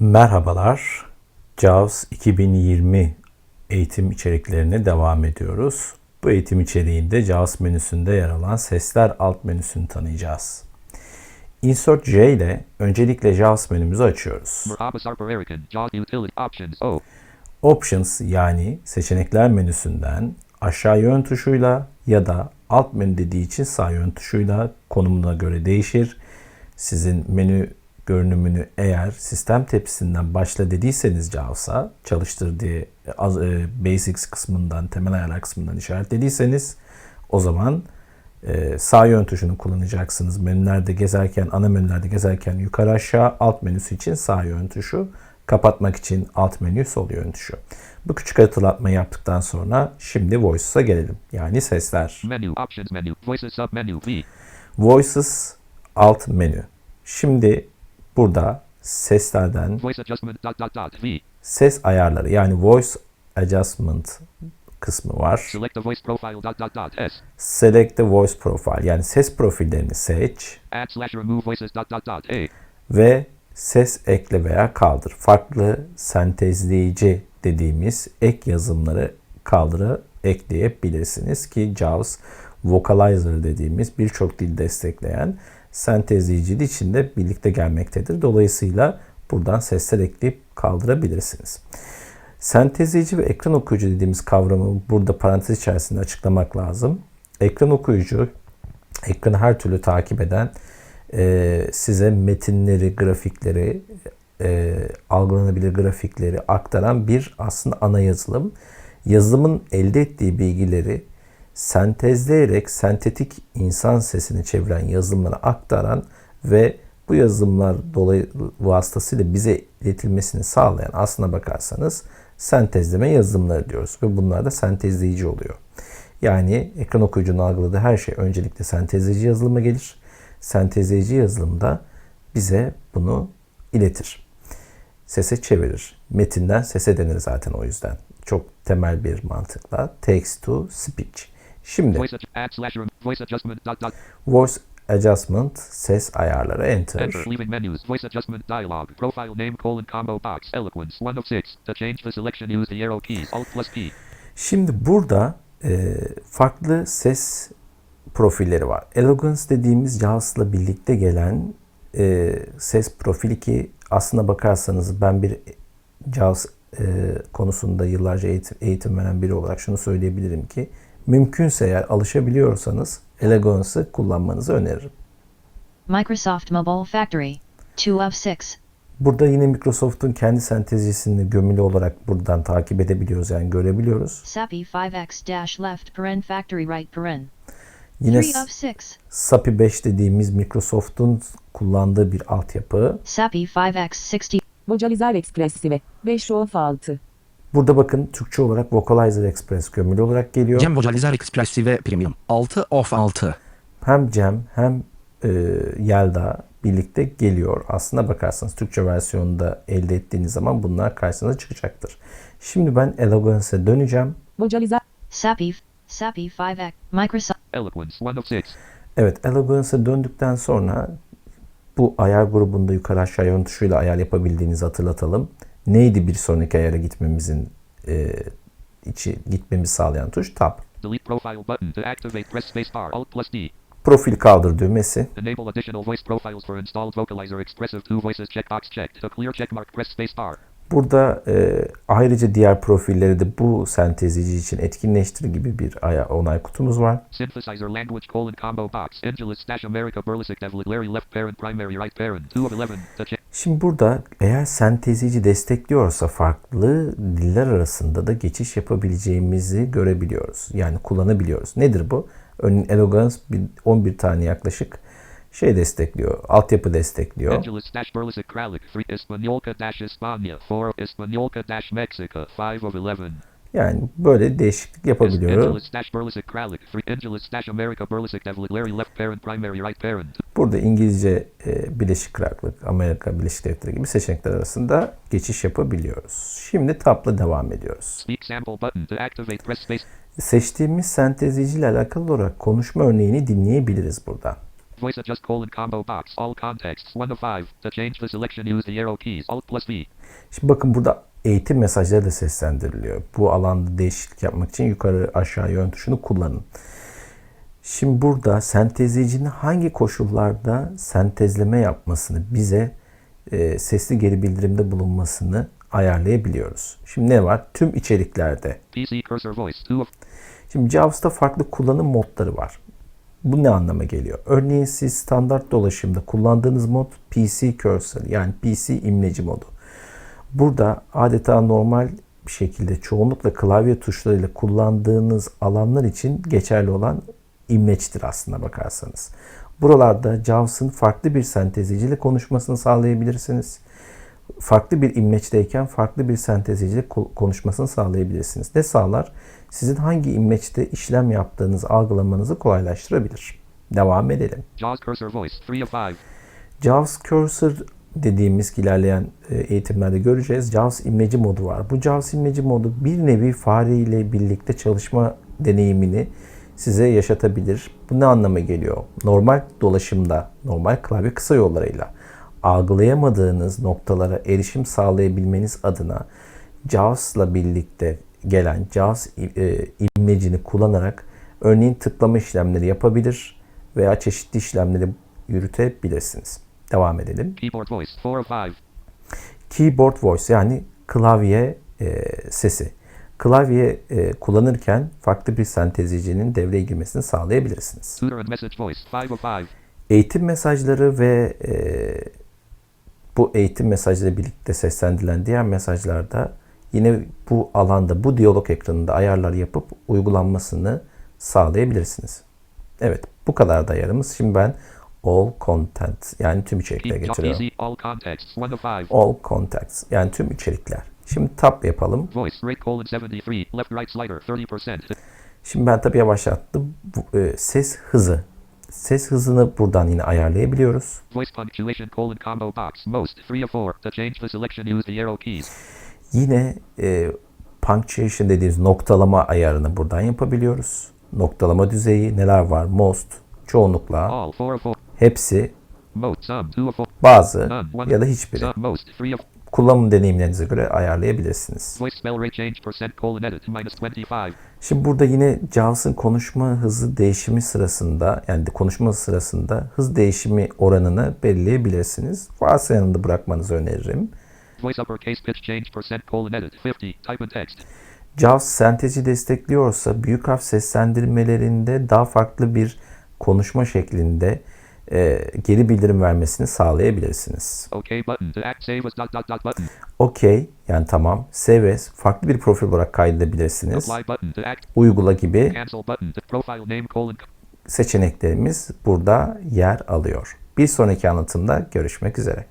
Merhabalar. JAWS 2020 eğitim içeriklerine devam ediyoruz. Bu eğitim içeriğinde JAWS menüsünde yer alan sesler alt menüsünü tanıyacağız. Insert J ile öncelikle JAWS menümüzü açıyoruz. Options O. Options yani seçenekler menüsünden aşağı yön tuşuyla ya da alt menü dediği için sağ yön tuşuyla konumuna göre değişir. Sizin menü görünümünü eğer sistem tepsisinden başla dediyseniz JAWS'a çalıştır diye az, e, Basics kısmından, temel ayarlar kısmından işaretlediyseniz o zaman e, sağ yön tuşunu kullanacaksınız. Menülerde gezerken, ana menülerde gezerken yukarı aşağı, alt menüsü için sağ yön tuşu, kapatmak için alt menü sol yön tuşu. Bu küçük hatırlatma yaptıktan sonra şimdi Voices'a gelelim. Yani sesler. Menu, Options menu, Voices submenu V. Voices alt menü. Şimdi burada seslerden dot dot dot ses ayarları yani voice adjustment kısmı var. Select the voice profile dot dot dot S. Select the voice profile yani ses profillerini seç Add slash remove voices dot dot dot A. ve ses ekle veya kaldır. Farklı sentezleyici dediğimiz ek yazımları kaldıra ekleyebilirsiniz ki JAWS Vocalizer dediğimiz birçok dil destekleyen sentezleyici içinde birlikte gelmektedir. Dolayısıyla buradan sesler ekleyip kaldırabilirsiniz. Sentezleyici ve ekran okuyucu dediğimiz kavramı burada parantez içerisinde açıklamak lazım. Ekran okuyucu ekranı her türlü takip eden e, size metinleri, grafikleri, e, algılanabilir grafikleri aktaran bir aslında ana yazılım. Yazılımın elde ettiği bilgileri sentezleyerek sentetik insan sesini çeviren yazılımlara aktaran ve bu yazılımlar dolayı vasıtasıyla bize iletilmesini sağlayan aslına bakarsanız sentezleme yazılımları diyoruz ve bunlar da sentezleyici oluyor. Yani ekran okuyucunun algıladığı her şey öncelikle sentezleyici yazılıma gelir. Sentezleyici yazılımda bize bunu iletir. Sese çevirir. Metinden sese denir zaten o yüzden. Çok temel bir mantıkla. Text to speech. Şimdi Voice adjustment dot dot voice adjustment ses ayarları enter. enter. Leaving menus. Voice adjustment dialog. Profile name colon combo box. Eloquence one of six. To change the selection use the arrow keys. Alt plus P. Şimdi burada e, farklı ses profilleri var. Eloquence dediğimiz JAWS'la birlikte gelen e, ses profili ki aslına bakarsanız ben bir JAWS e, konusunda yıllarca eğitim, eğitim veren biri olarak şunu söyleyebilirim ki mümkünse eğer alışabiliyorsanız Eloquence'ı kullanmanızı öneririm. Microsoft Mobile Factory. 2 of 6. Burada yine Microsoft'un kendi sentezcisini gömülü olarak buradan takip edebiliyoruz yani görebiliyoruz. SAPI 5x dash left paren factory right paren. Yine 3 of 6. SAPI 5 dediğimiz Microsoft'un kullandığı bir altyapı. SAPI 5x 60. Vocalizer Expressive 5 of 6. Burada bakın Türkçe olarak Vocalizer Express gömülü olarak geliyor. Cem Vocalizer Expressive Premium 6 of 6. Hem Cem hem e, Yelda birlikte geliyor. Aslına bakarsanız Türkçe versiyonunda elde ettiğiniz zaman bunlar karşınıza çıkacaktır. Şimdi ben Eloquence'e döneceğim. Vocalizer SAPI. SAPI 5x. Microsoft. Eloquence one of six. Evet Eloquence'e döndükten sonra bu ayar grubunda yukarı aşağı yön tuşuyla ayar yapabildiğinizi hatırlatalım. Neydi bir sonraki ayara gitmemizin e, içi gitmemizi sağlayan tuş? Tab. Delete profile button. To activate press spacebar. Alt plus D. Profil kaldır düğmesi. Enable additional voice profiles for installed Vocalizer Expressive 2 voices checkbox checked. To clear checkmark press spacebar. Burada e, ayrıca diğer profilleri de bu sentezleyici için etkinleştir gibi bir aya, onay kutumuz var. Synthesizer language colon combo box. Angelus dash America Devlet Larry left parent primary right parent. 2 of 11. To check. Şimdi burada eğer sentezleyici destekliyorsa farklı diller arasında da geçiş yapabileceğimizi görebiliyoruz. Yani kullanabiliyoruz. Nedir bu? Örneğin bir- 11 tane yaklaşık şey destekliyor. Altyapı destekliyor. Angelus dash Berlisik Kralik 3 Espanolka dash España 4 Espanolka dash Mexico 5 of 11. Yani böyle değişiklik yapabiliyor. Angelus dash Berlisik Kralik 3 Angelus dash America Berlisik Devlet Larry left parent primary right parent. Burada İngilizce e, Birleşik Krallık, Amerika Birleşik Devletleri gibi seçenekler arasında geçiş yapabiliyoruz. Şimdi tabla devam ediyoruz. Seçtiğimiz sentezleyici ile alakalı olarak konuşma örneğini dinleyebiliriz burada. Voice adjust colon combo box. All contexts 1 of 5. To change the selection use the arrow keys. Alt plus V. Şimdi bakın burada eğitim mesajları da seslendiriliyor. Bu alanda değişiklik yapmak için yukarı aşağı yön tuşunu kullanın. Şimdi burada sentezleyicinin hangi koşullarda sentezleme yapmasını bize e, sesli geri bildirimde bulunmasını ayarlayabiliyoruz. Şimdi ne var? Tüm içeriklerde. Voice 2 of Şimdi JAWS'ta farklı kullanım modları var. Bu ne anlama geliyor? Örneğin siz standart dolaşımda kullandığınız mod PC cursor yani PC imleci modu. Burada adeta normal bir şekilde çoğunlukla klavye tuşlarıyla kullandığınız alanlar için geçerli olan imleçtir aslında bakarsanız. Buralarda JAWS'ın farklı bir sentezleyiciyle konuşmasını sağlayabilirsiniz. Farklı bir imleçteyken farklı bir sentezleyiciyle ko- konuşmasını sağlayabilirsiniz. Ne sağlar? Sizin hangi imleçte işlem yaptığınızı algılamanızı kolaylaştırabilir. Devam edelim. JAWS cursor voice 3 of 5. JAWS Cursor dediğimiz ki ilerleyen e, eğitimlerde göreceğiz. JAWS imleci modu var. Bu JAWS imleci modu bir nevi fare ile birlikte çalışma deneyimini size yaşatabilir. Bu ne anlama geliyor? Normal dolaşımda, normal klavye kısa yollarıyla algılayamadığınız noktalara erişim sağlayabilmeniz adına JAWS'la birlikte gelen JAWS e, imlecini kullanarak örneğin tıklama işlemleri yapabilir veya çeşitli işlemleri yürütebilirsiniz. Devam edelim. Keyboard voice 4 of 5. Keyboard voice yani klavye e, sesi. Klavye e, kullanırken farklı bir sentezleyicinin devreye girmesini sağlayabilirsiniz. Tutor and message voice 5 of 5. Eğitim mesajları ve e, bu eğitim mesajları birlikte seslendirilen diğer mesajlarda yine bu alanda, bu diyalog ekranında ayarlar yapıp uygulanmasını sağlayabilirsiniz. Evet, bu kadar da ayarımız. Şimdi ben all content yani tüm içerikleri getiriyorum. All contexts 1 of 5. All contacts yani tüm içerikler. Şimdi tab yapalım. Voice rate colon 73. Left right slider 30%. Şimdi ben tabii yavaşlattım. E, ses hızı. Ses hızını buradan yine ayarlayabiliyoruz. Voice punctuation colon combo box most 3 of 4. To change the selection use the arrow keys. Yine e, punctuation dediğimiz noktalama ayarını buradan yapabiliyoruz. Noktalama düzeyi neler var? Most, çoğunlukla, All 4 of 4. hepsi, Most some 2 of 4. bazı None 1. ya da hiçbiri. Some most 3 of Kullanım deneyimlerinize göre ayarlayabilirsiniz. Voice spell rate change percent colon edit minus 25. Şimdi burada yine JAWS'ın konuşma hızı değişimi sırasında yani konuşma sırasında hız değişimi oranını belirleyebilirsiniz. Varsayımda bırakmanızı öneririm. Voice uppercase pitch change percent colon edit 50. Type in text. JAWS sentezi destekliyorsa büyük harf seslendirmelerinde daha farklı bir konuşma şeklinde e, geri bildirim vermesini sağlayabilirsiniz. OK button to act save as dot dot dot button. OK yani tamam. Save as farklı bir profil olarak kaydedebilirsiniz. Uygula gibi seçeneklerimiz burada yer alıyor. Bir sonraki anlatımda görüşmek üzere.